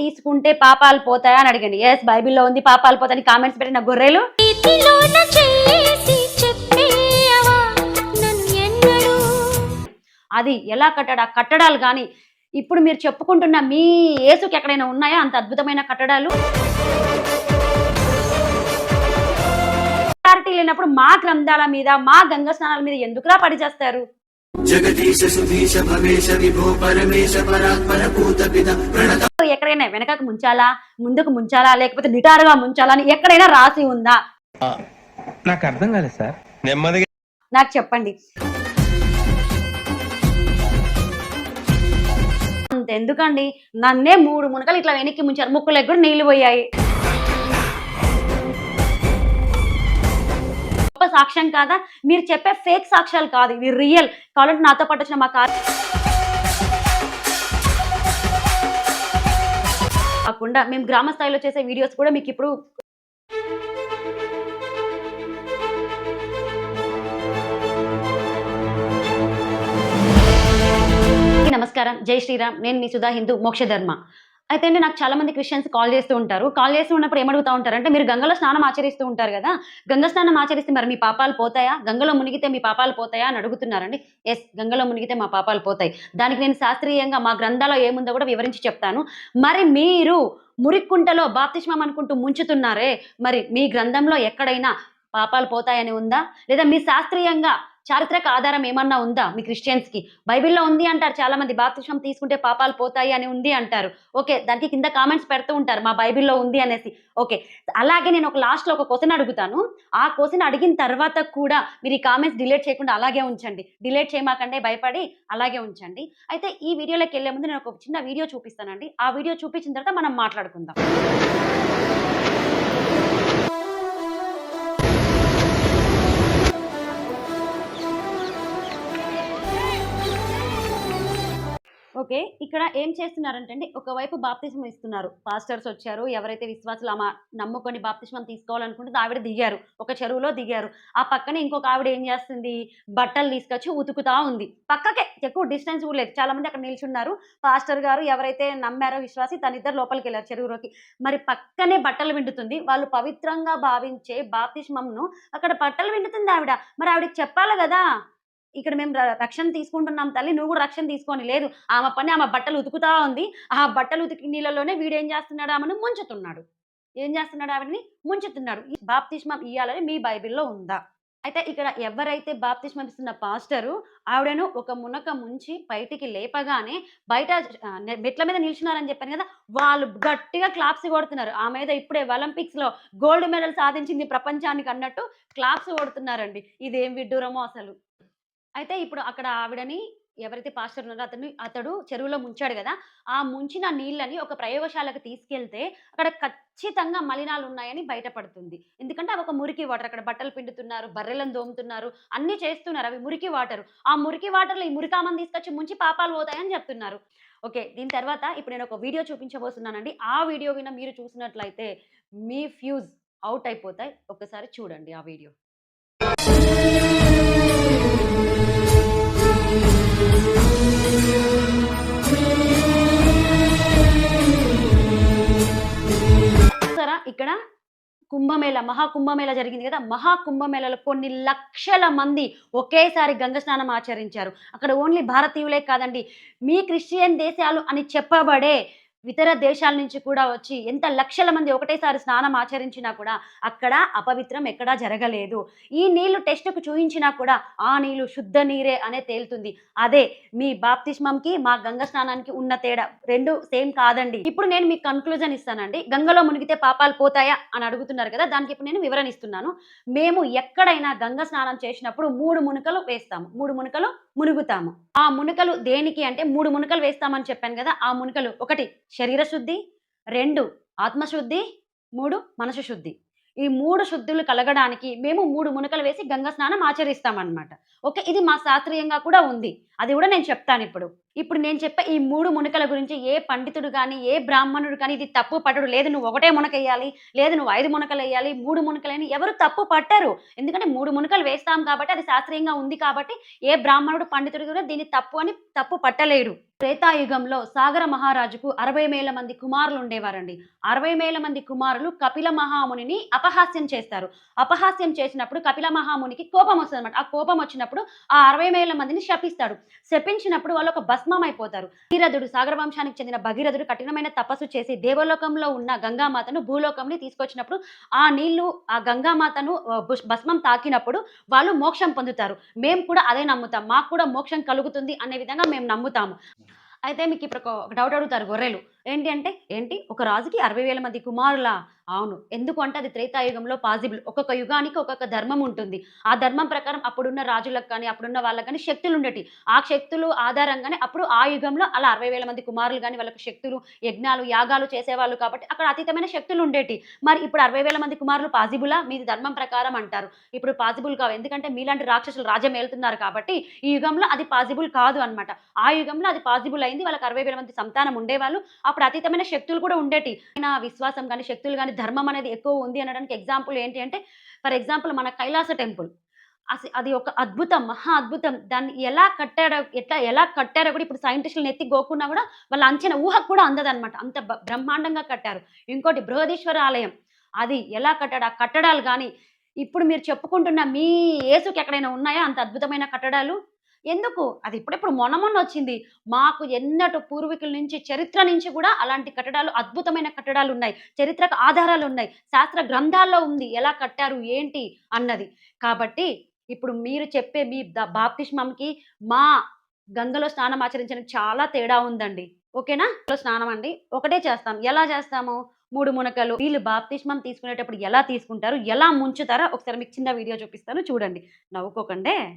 తీసుకుంటే పాపాలు పోతాయా అని అడిగండి. ఎస్ బైబిల్లో ఉంది పాపాలు పోతాయని కామెంట్స్ పెట్టిన గొర్రెలు. అది ఎలా కట్టడా? కట్టడాలు కానీ ఇప్పుడు మీరు చెప్పుకుంటున్న మీ యేసుకి ఎక్కడైనా ఉన్నాయా? అంత అద్భుతమైన కట్టడాలు? క్లారిటీ లేనప్పుడు మా గ్రంథాల మీద మా గంగ స్నానాల మీద ఎందుకులా పడి చేస్తారు? ఎక్కడైనా వెనకకు ముంచాలా? ముందుకు ముంచాలా? లేకపోతే నిటారుగా ముంచాలా అని ఎక్కడైనా రాసి ఉందా? నాకు అర్థం కాలేదు సార్. నెమ్మదిగా నాకు చెప్పండి. అంత ఎందుకండి నన్నే మూడు మునకలు ఇట్లా వెనక్కి ముంచారు. ముక్కులకు కూడా నీళ్ళు పోయాయి. గొప్ప సాక్ష్యం కాదా? మీరు చెప్పే ఫేక్ సాక్ష్యాలు కాదు ఇవి రియల్ కాబట్టి నాతో పాటు వచ్చిన మా కార్ కాకుండా మేము గ్రామ స్థాయిలో చేసే వీడియోస్ కూడా మీకు ఇప్పుడు నమస్కారం. జై శ్రీరామ్. నేను మీ సుధా హిందూ మోక్షధర్మ అయితే అండి నాకు చాలా మంది క్రిస్టియన్స్ కాల్ చేస్తూ ఉంటారు. కాల్ చేస్తూ ఉన్నప్పుడు ఏమడుగుతూ ఉంటారు అంటే మీరు గంగలో స్నానం ఆచరిస్తూ ఉంటారు కదా గంగ స్నానం ఆచరిస్తే మరి మీ పాపాలు పోతాయా? గంగలో మునిగితే మీ పాపాలు పోతాయా అని అడుగుతున్నారండి. ఎస్ గంగలో మునిగితే మా పాపాలు పోతాయి. దానికి నేను శాస్త్రీయంగా మా గ్రంథాలో ఏముందో కూడా వివరించి చెప్తాను. మరి మీరు మురిక్కుంటలో బాప్తిష్మం అనుకుంటూ ముంచుతున్నారే మరి మీ గ్రంథంలో ఎక్కడైనా పాపాలు పోతాయని ఉందా? లేదా మీ శాస్త్రీయంగా చారిత్రక ఆధారం ఏమన్నా ఉందా మీ క్రిస్టియన్స్కి? బైబిల్లో ఉంది అంటారు చాలా మంది బాప్తిష్మం తీసుకుంటే పాపాలు పోతాయి అని ఉంది అంటారు. ఓకే దానికి కింద కామెంట్స్ పెడుతూ ఉంటారు మా బైబిల్లో ఉంది అనేసి. ఓకే అలాగే నేను ఒక లాస్ట్లో ఒక క్వశ్చన్ అడుగుతాను. ఆ క్వశ్చన్ అడిగిన తర్వాత కూడా మీరు ఈ కామెంట్స్ డిలీట్ చేయకుండా అలాగే ఉంచండి. డిలీట్ చేయమాకంటే భయపడి అలాగే ఉంచండి. అయితే ఈ వీడియోలోకి వెళ్ళే ముందు నేను ఒక చిన్న వీడియో చూపిస్తానండి. ఆ వీడియో చూపించిన తర్వాత మనం మాట్లాడుకుందాం. ఓకే ఇక్కడ ఏం చేస్తున్నారంటే అండి ఒకవైపు బాప్తిజం ఇస్తున్నారు. పాస్టర్స్ వచ్చారు ఎవరైతే విశ్వాసులు ఆమె నమ్ముకొని బాప్తిజం తీసుకోవాలనుకుంటే ఆవిడ దిగారు ఒక చెరువులో దిగారు. ఆ పక్కనే ఇంకొక ఆవిడ ఏం చేస్తుంది బట్టలు తీసుకొచ్చి ఉతుకుతా ఉంది. పక్కకే ఎక్కువ డిస్టెన్స్ కూడా లేదు. చాలా మంది అక్కడ నిల్చున్నారు. పాస్టర్ గారు ఎవరైతే నమ్మారో విశ్వాసి తన ఇద్దరు లోపలికి వెళ్ళారు చెరువులోకి. మరి పక్కనే బట్టలు విండుతుంది. వాళ్ళు పవిత్రంగా భావించే బాప్తిష్మంను అక్కడ బట్టలు విండుతుంది ఆవిడ. మరి ఆవిడకి చెప్పాలి కదా? ఇక్కడ మేము రక్షణ తీసుకుంటున్నాం తల్లి నువ్వు కూడా రక్షణ తీసుకొని లేదు. ఆమె పని ఆమె బట్టలు ఉతుకుతా ఉంది. ఆ బట్టలు ఉతికి నీళ్ళలోనే వీడు ఏం చేస్తున్నాడు? ఆమెను ముంచుతున్నాడు. ఏం చేస్తున్నాడు ఆవిడని? ముంచుతున్నాడు. ఈ బాప్తిష్మం ఇయ్యాలని మీ బైబిల్లో ఉందా? అయితే ఇక్కడ ఎవరైతే బాప్తిష్మం ఇస్తున్న పాస్టరు ఆవిడను ఒక మునక ముంచి బయటికి లేపగానే బయట మెట్ల మీద నిల్చున్నారని చెప్పాను కదా వాళ్ళు గట్టిగా క్లాప్స్ కొడుతున్నారు. ఆ మీద ఇప్పుడే ఒలింపిక్స్లో గోల్డ్ మెడల్ సాధించింది ప్రపంచానికి అన్నట్టు క్లాప్స్ కొడుతున్నారండి. ఇదేం విడ్డూరమో అసలు. అయితే ఇప్పుడు అక్కడ ఆవిడని ఎవరైతే పాస్టర్ ఉన్నారో అతను అతడు చెరువులో ముంచాడు కదా ఆ ముంచిన నీళ్ళని ఒక ప్రయోగశాలకు తీసుకెళ్తే అక్కడ ఖచ్చితంగా మలినాలు ఉన్నాయని బయటపడుతుంది. ఎందుకంటే అవి ఒక మురికి వాటర్ అక్కడ బట్టలు పిండుతున్నారు బర్రెలను దోముతున్నారు అన్ని చేస్తున్నారు అవి మురికి వాటర్. ఆ మురికి వాటర్లో ఈ మురికామని తీసుకొచ్చి ముంచి పాపాలు పోతాయని చెప్తున్నారు. ఓకే దీని తర్వాత ఇప్పుడు నేను ఒక వీడియో చూపించబోతున్నానండి. ఆ వీడియో విన మీరు చూసినట్లయితే మీ ఫ్యూజ్ అవుట్ అయిపోతాయి. ఒకసారి చూడండి ఆ వీడియో. చూసారా? ఇక్కడ కుంభమేళ మహాకుంభమేళ జరిగింది కదా? మహాకుంభమేళలో కొన్ని లక్షల మంది ఒకేసారి గంగ స్నానం ఆచరించారు. అక్కడ ఓన్లీ భారతీయులే కాదండి మీ క్రిస్టియన్ దేశాలు అని చెప్పబడే ఇతర దేశాల నుంచి కూడా వచ్చి ఎంత లక్షల మంది ఒకటేసారి స్నానం ఆచరించినా కూడా అక్కడ అపవిత్రం ఎక్కడా జరగలేదు. ఈ నీళ్ళు టెస్ట్కు చూయించినా కూడా ఆ నీళ్ళు శుద్ధ నీరే అనే తేలుతుంది. అదే మీ బాప్తిష్మంకి మా గంగ స్నానానికి ఉన్న తేడా రెండు సేమ్ కాదండి. ఇప్పుడు నేను మీకు కన్క్లూజన్ ఇస్తానండి. గంగలో మునిగితే పాపాలు పోతాయా అని అడుగుతున్నారు కదా దానికి ఇప్పుడు నేను వివరణ ఇస్తున్నాను. మేము ఎక్కడైనా గంగ స్నానం చేసినప్పుడు మూడు మునుకలు వేస్తాము. మూడు మునుకలు మునుగుతాము. ఆ మునుకలు దేనికి అంటే మూడు మునుకలు వేస్తామని చెప్పాను కదా ఆ మునుకలు ఒకటి శరీర శుద్ధి రెండు ఆత్మశుద్ధి మూడు మనసు శుద్ధి ఈ మూడు శుద్ధులు కలగడానికి మేము మూడు మునకలు వేసి గంగా స్నానం ఆచరిస్తామన్నమాట. ఓకే ఇది మా శాస్త్రీయంగా కూడా ఉంది. అది కూడా నేను చెప్తాను ఇప్పుడు. ఇప్పుడు నేను చెప్పే ఈ మూడు మునకల గురించి ఏ పండితుడు కానీ ఏ బ్రాహ్మణుడు కానీ ఇది తప్పు పట్టడు లేదు నువ్వు ఒకటే మునక వేయాలి లేదు నువ్వు ఐదు మునకలు వేయాలి మూడు మునకలని ఎవరు తప్పు పట్టరు. ఎందుకంటే మూడు మునకలు వేస్తాం కాబట్టి అది శాస్త్రీయంగా ఉంది కాబట్టి ఏ బ్రాహ్మణుడు పండితుడు కూడా దీన్ని తప్పు అని తప్పు పట్టలేడు. త్రేతాయుగంలో సాగర మహారాజుకు అరవై వేల మంది కుమారులు ఉండేవారండి. అరవై వేల మంది కుమారులు కపిల మహామునిని అపహాస్యం చేస్తారు. అపహాస్యం చేసినప్పుడు కపిల మహామునికి కోపం వస్తుంది అనమాట ఆ కోపం వచ్చినప్పుడు ఆ అరవై వేల మందిని శపిస్తాడు. శపించినప్పుడు వాళ్ళు ఒక బస్ అయిపోతారు భగీరథుడు సాగర వంశానికి చెందిన భగీరథుడు కఠినమైన తపస్సు చేసి దేవలోకంలో ఉన్న గంగామాతను భూలోకంని తీసుకొచ్చినప్పుడు ఆ నీళ్ళు ఆ గంగామాతను భస్మం తాకినప్పుడు వాళ్ళు మోక్షం పొందుతారు. మేము కూడా అదే నమ్ముతాం. మాకు కూడా మోక్షం కలుగుతుంది అనే విధంగా మేము నమ్ముతాము. అయితే మీకు ఇప్పుడు ఒక డౌట్ అడుగుతారు గొర్రెలు. ఏంటి అంటే ఏంటి? ఒక రాజుకి అరవై వేల మంది కుమారులా? అవును. ఎందుకు అంటే అది త్రేతాయుగంలో పాసిబుల్ ఒక్కొక్క యుగానికి ఒక్కొక్క ధర్మం ఉంటుంది. ఆ ధర్మం ప్రకారం అప్పుడున్న రాజులకు కానీ అప్పుడున్న వాళ్ళకి కానీ శక్తులు ఉండేటి. ఆ శక్తులు ఆధారంగానే అప్పుడు ఆ యుగంలో అలా అరవై వేల మంది కుమారులు కానీ వాళ్ళకి శక్తులు యజ్ఞాలు యాగాలు చేసేవాళ్ళు కాబట్టి అక్కడ అతీతమైన శక్తులు ఉండేటి. మరి ఇప్పుడు అరవై వేల మంది కుమారులు పాసిబులా మీది ధర్మం ప్రకారం అంటారు. ఇప్పుడు పాసిబుల్ కావు. ఎందుకంటే మీలాంటి రాక్షసులు రాజ్యం వెళ్తున్నారు కాబట్టి ఈ యుగంలో అది పాసిబుల్ కాదు అన్నమాట. ఆ యుగంలో అది పాసిబుల్ అయింది. వాళ్ళకి అరవై వేల మంది సంతానం ఉండేవాళ్ళు. అప్పుడు అతీతమైన శక్తులు కూడా ఉండేటి. నా విశ్వాసం కానీ శక్తులు కానీ ధర్మం అనేది ఎక్కువ ఉంది అనడానికి ఎగ్జాంపుల్ ఏంటి అంటే ఫర్ ఎగ్జాంపుల్ మన కైలాస టెంపుల్ అసలు అది ఒక అద్భుతం మహా అద్భుతం. దాన్ని ఎలా కట్టారో ఎట్లా ఎలా కట్టారో కూడా ఇప్పుడు సైంటిస్టులు ఎత్తి గోకున్నా కూడా వాళ్ళ అంచనా ఊహకు కూడా అందదన్నమాట. అంత బ్రహ్మాండంగా కట్టారు. ఇంకోటి బృహదీశ్వర ఆలయం. అది ఎలా కట్టాడు? ఆ కట్టడాలు కానీ ఇప్పుడు మీరు చెప్పుకుంటున్న మీ ఏసుకి ఎక్కడైనా ఉన్నాయా? అంత అద్భుతమైన కట్టడాలు? ఎందుకు? అది ఇప్పుడెప్పుడు మొన్న మొన్న వచ్చింది. మాకు ఎన్నటి పూర్వీకుల నుంచి చరిత్ర నుంచి కూడా అలాంటి కట్టడాలు అద్భుతమైన కట్టడాలు ఉన్నాయి. చరిత్రకు ఆధారాలు ఉన్నాయి. శాస్త్ర గ్రంథాల్లో ఉంది. ఎలా కట్టారు? ఏంటి? అన్నది. కాబట్టి ఇప్పుడు మీరు చెప్పే మీ ద- బాప్తిస్మంకి మా గంగలో స్నానం ఆచరించడానికి చాలా తేడా ఉందండి. ఓకేనా? స్నానం అండి. ఒకటే చేస్తాం. ఎలా చేస్తాము? మూడు మునకలు. వీళ్ళు బాప్తిష్మం తీసుకునేటప్పుడు ఎలా తీసుకుంటారు? ఎలా ముంచుతారో ఒకసారి మీకు చిన్న వీడియో చూపిస్తాను. చూడండి. నవ్వుకోకండే.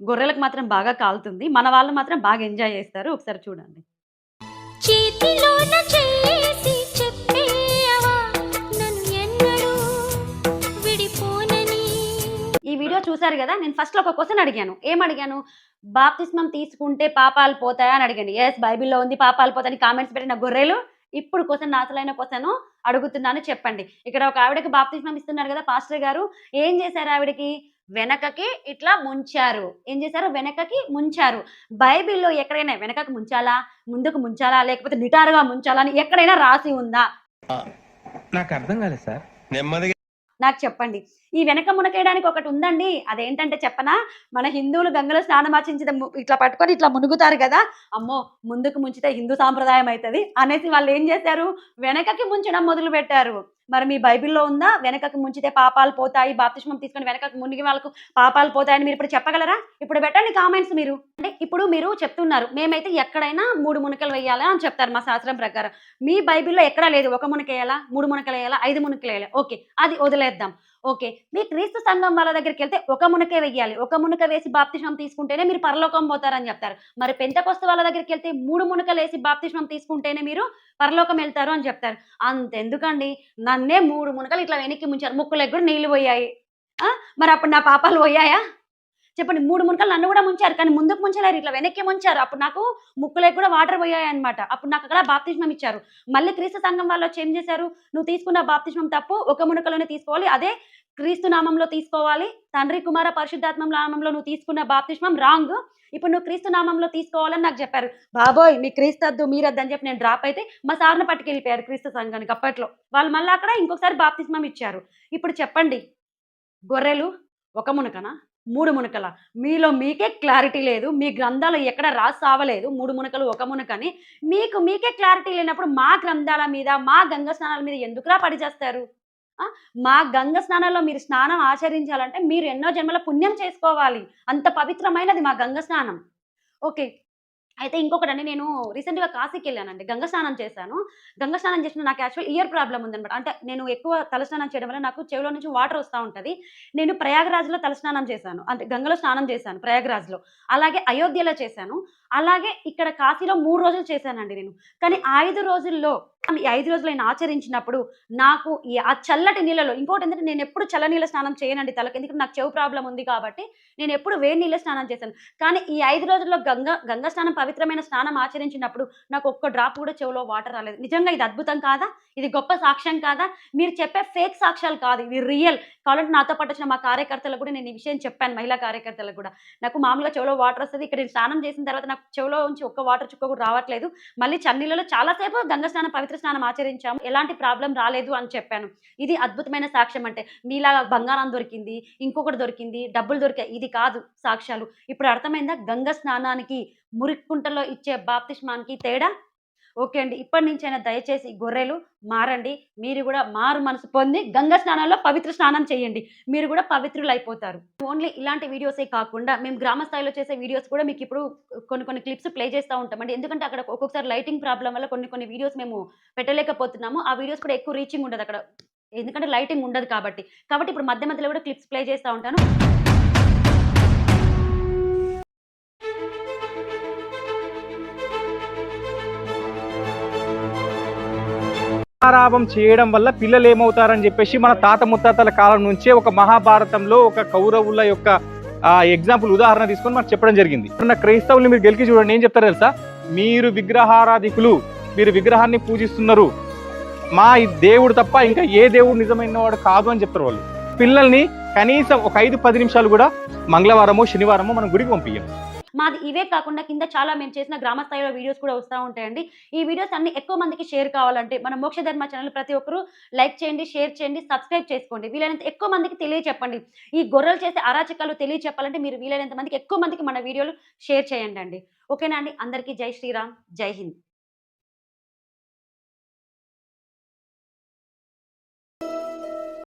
గొర్రెలకు మాత్రం బాగా కాలుతుంది. మన వాళ్ళు మాత్రం బాగా ఎంజాయ్ చేస్తారు. ఒకసారి చూడండి. ఈ వీడియో చూసారు కదా? నేను ఫస్ట్లో ఒక క్వశ్చన్ అడిగాను. ఏం అడిగాను? బాప్తిస్మం తీసుకుంటే పాపాలు పోతాయా అని అడిగాను. ఎస్ బైబిల్లో ఉంది పాపాలు పోతాయని కామెంట్స్ పెట్టిన గొర్రెలు ఇప్పుడు క్వశ్చన్ అసలైన క్వశ్చన్ అడుగుతున్నాను చెప్పండి. ఇక్కడ ఒక ఆవిడకి బాప్తిస్మం ఇస్తున్నారు కదా పాస్టర్ గారు. ఏం చేశారు ఆవిడకి? వెనకకి ఇట్లా ముంచారు. ఏం చేశారు? వెనకకి ముంచారు. బైబిల్లో ఎక్కడైనా వెనకకి ముంచాలా? ముందుకు ముంచాలా? లేకపోతే నిటారుగా ముంచాలా? అని ఎక్కడైనా రాసి ఉందా? నాకు అర్థం కాలేదు సార్. నెమ్మదిగా నాకు చెప్పండి. ఈ వెనక మునకేయడానికి ఒకటి ఉందండి. అదేంటంటే చెప్పనా? మన హిందువులు గంగలో స్నానమాచించిన ఇట్లా పట్టుకొని ఇట్లా మునుగుతారు కదా? అమ్మో ముందుకు ముంచితే హిందూ సాంప్రదాయం అవుతుంది అనేసి వాళ్ళు ఏం చేశారు? వెనకకి ముంచడం మొదలు పెట్టారు మరి మీ బైబిల్లో ఉందా? వెనకకు ముంచితే పాపాలు పోతాయి బాప్తిష్మం తీసుకొని వెనకకు మునిగి వాళ్ళకు పాపాలు పోతాయని మీరు ఇప్పుడు చెప్పగలరా? ఇప్పుడు పెట్టండి కామెంట్స్ మీరు. అంటే ఇప్పుడు మీరు చెప్తున్నారు మేమైతే ఎక్కడైనా మూడు మునకలు వేయాలా? అని చెప్తారు మా శాస్త్రం ప్రకారం. మీ బైబిల్లో ఎక్కడా లేదు ఒక మునక వేయాలా మూడు మునకలు వేయాలా ఐదు మునకలు వేయాలా? ఓకే అది వదిలేద్దాం. ఓకే. మీ క్రీస్తు సంఘం వాళ్ళ దగ్గరికి వెళ్తే ఒక మునకే వెయ్యాలి. ఒక మునక వేసి బాప్తిష్మం తీసుకుంటేనే మీరు పరలోకం పోతారని చెప్తారు. మరి పెంతకొస్తు వాళ్ళ దగ్గరికి వెళ్తే మూడు మునకలు వేసి బాప్తిష్మం తీసుకుంటేనే మీరు పరలోకం వెళ్తారు అని చెప్తారు. అంతెందుకండి? నన్నే మూడు మునకలు ఇట్లా వెనక్కి ముంచారు. ముక్కులకు కూడా నీళ్ళు పోయాయి. మరి అప్పుడు నా పాపాలు పోయాయా? చెప్పండి మూడు మునకలు నన్ను కూడా ముంచారు కానీ ముందుకు ముంచలేరు ఇట్లా వెనక్కి ముంచారు. అప్పుడు నాకు ముక్కులకు కూడా వాటర్ పోయాయి అనమాట అప్పుడు నాకు అక్కడ బాప్తిష్మం ఇచ్చారు. మళ్ళీ క్రీస్తు సంఘం వాళ్ళు వచ్చి ఏం చేశారు? నువ్వు తీసుకున్న బాప్తిష్మం తప్పు ఒక మునకలోనే తీసుకోవాలి అదే క్రీస్తు నామంలో తీసుకోవాలి. తండ్రి కుమార పరిశుద్ధాత్మ నామంలో నువ్వు తీసుకున్న బాప్తిష్మం రాంగ్. ఇప్పుడు నువ్వు క్రీస్తు నామంలో తీసుకోవాలని నాకు చెప్పారు. బాబోయ్ మీ క్రీస్తద్దు మీరద్దు అని చెప్పి నేను డ్రాప్ అయితే మా సార్ని పట్టుకెళ్ళిపోయారు క్రీస్తు సంఘానికి అప్పట్లో. వాళ్ళు మళ్ళీ అక్కడ ఇంకొకసారి బాప్తిస్మం ఇచ్చారు. ఇప్పుడు చెప్పండి గొర్రెలు ఒక మునకనా? మూడు మునకల. మీలో మీకే క్లారిటీ లేదు మీ గ్రంథాలు ఎక్కడ రాసి సావలేదు మూడు మునకలు ఒక మునకని. మీకు మీకే క్లారిటీ లేనప్పుడు మా గ్రంథాల మీద మా గంగ స్నానాల మీద ఎందుకులా పడి చేస్తారు? మా గంగ స్నానాల్లో మీరు స్నానం ఆచరించాలంటే మీరు ఎన్నో జన్మల పుణ్యం చేసుకోవాలి. అంత పవిత్రమైనది మా గంగ స్నానం. ఓకే. అయితే ఇంకొకటి అండి నేను రీసెంట్గా కాశీకి వెళ్ళానండి. గంగ స్నానం చేశాను. గంగ స్నానం చేసిన నాకు యాక్చువల్ ఇయర్ ప్రాబ్లం ఉందనమాట అంటే నేను ఎక్కువ తలస్నానం చేయడం వల్ల నాకు చెవిలో నుంచి వాటర్ వస్తూ ఉంటుంది. నేను ప్రయాగరాజ్లో తలస్నానం చేశాను. అంటే గంగలో స్నానం చేశాను ప్రయాగరాజ్లో. అలాగే అయోధ్యలో చేశాను. అలాగే ఇక్కడ కాశీలో మూడు రోజులు చేశానండి నేను. కానీ ఐదు రోజుల్లో ఈ ఐదు రోజులు నేను ఆచరించినప్పుడు నాకు ఈ ఆ చల్లటి నీళ్ళలో ఇంకోటి ఏంటంటే నేను ఎప్పుడు చల్ల నీళ్ళ స్నానం చేయనండి తలకి ఎందుకంటే నాకు చెవు ప్రాబ్లం ఉంది కాబట్టి నేను ఎప్పుడు వేడి నీళ్ళ స్నానం చేశాను. కానీ ఈ ఐదు రోజుల్లో గంగా గంగా స్నానం పవిత్రమైన స్నానం ఆచరించినప్పుడు నాకు ఒక్క డ్రాప్ కూడా చెవులో వాటర్ రాలేదు. నిజంగా ఇది అద్భుతం కాదా? ఇది గొప్ప సాక్ష్యం కాదా? మీరు చెప్పే ఫేక్ సాక్ష్యాలు కాదు ఇవి రియల్. కాబట్టి నాతో పాటు వచ్చిన మా కార్యకర్తలకు కూడా నేను ఈ విషయం చెప్పాను మహిళా కార్యకర్తలకు కూడా. నాకు మామూలుగా చెవులో వాటర్ వస్తుంది ఇక్కడ నేను స్నానం చేసిన తర్వాత నాకు చెవులో నుంచి ఒక్క వాటర్ చుక్క కూడా రావట్లేదు. మళ్ళీ చన్నీళ్ళలో చాలాసేపు గంగా స్నానం పవిత్ర స్నానం ఆచరించాము. ఎలాంటి ప్రాబ్లం రాలేదు అని చెప్పాను. ఇది అద్భుతమైన సాక్ష్యం అంటే మీలాగా బంగారం దొరికింది ఇంకొకటి దొరికింది డబ్బులు దొరికాయి ఇది కాదు సాక్ష్యాలు. ఇప్పుడు అర్థమైందా? గంగ స్నానానికి మురిక్కుంటలో ఇచ్చే బాప్తిష్మానికి తేడా? ఓకే అండి. ఇప్పటి నుంచైనా దయచేసి గొర్రెలు మారండి. మీరు కూడా మారు మనసు పొంది గంగ స్నానంలో పవిత్ర స్నానం చేయండి. మీరు కూడా పవిత్రులు అయిపోతారు ఓన్లీ ఇలాంటి వీడియోసే కాకుండా మేము గ్రామ స్థాయిలో చేసే వీడియోస్ కూడా మీకు ఇప్పుడు కొన్ని కొన్ని క్లిప్స్ ప్లే చేస్తూ ఉంటామండి. ఎందుకంటే అక్కడ ఒక్కొక్కసారి లైటింగ్ ప్రాబ్లం వల్ల కొన్ని కొన్ని వీడియోస్ మేము పెట్టలేకపోతున్నాము. ఆ వీడియోస్ కూడా ఎక్కువ రీచింగ్ ఉండదు అక్కడ. ఎందుకంటే లైటింగ్ ఉండదు కాబట్టి. కాబట్టి ఇప్పుడు మధ్య మధ్యలో కూడా క్లిప్స్ ప్లే చేస్తూ ఉంటాను. ఆరాపం చేయడం వల్ల పిల్లలు ఏమవుతారని చెప్పేసి మన తాత ముత్తాతల కాలం నుంచే ఒక మహాభారతంలో ఒక కౌరవుల యొక్క ఎగ్జాంపుల్ ఉదాహరణ తీసుకొని మనకు చెప్పడం జరిగింది. ఉన్న క్రైస్తవులు మీరు గెలికి చూడండి ఏం చెప్తారు తెలుసా? మీరు విగ్రహారాధికులు మీరు విగ్రహాన్ని పూజిస్తున్నారు. మా దేవుడు తప్ప ఇంకా ఏ దేవుడు నిజమైన వాడు కాదు అని చెప్తారు వాళ్ళు. పిల్లల్ని కనీసం ఒక ఐదు పది నిమిషాలు కూడా మంగళవారము శనివారము మనం గుడికి పంపించాం మాది ఇవే కాకుండా కింద చాలా మేము చేసిన గ్రామ స్థాయిలో వీడియోస్ కూడా వస్తూ ఉంటాయండి. ఈ వీడియోస్ అన్ని ఎక్కువ మందికి షేర్ కావాలంటే మన మోక్షధర్మ ఛానల్ ప్రతి ఒక్కరూ లైక్ చేయండి షేర్ చేయండి సబ్స్క్రైబ్ చేసుకోండి. వీలైనంత ఎక్కువ మందికి తెలియచెప్పండి. ఈ గొర్రెలు చేసే అరాచకాలు తెలియచెప్పాలంటే మీరు వీలైనంత మందికి ఎక్కువ మందికి మన వీడియోలు షేర్ చేయండి అండి ఓకేనా అండి? అందరికీ జై శ్రీరామ్ జై హింద్.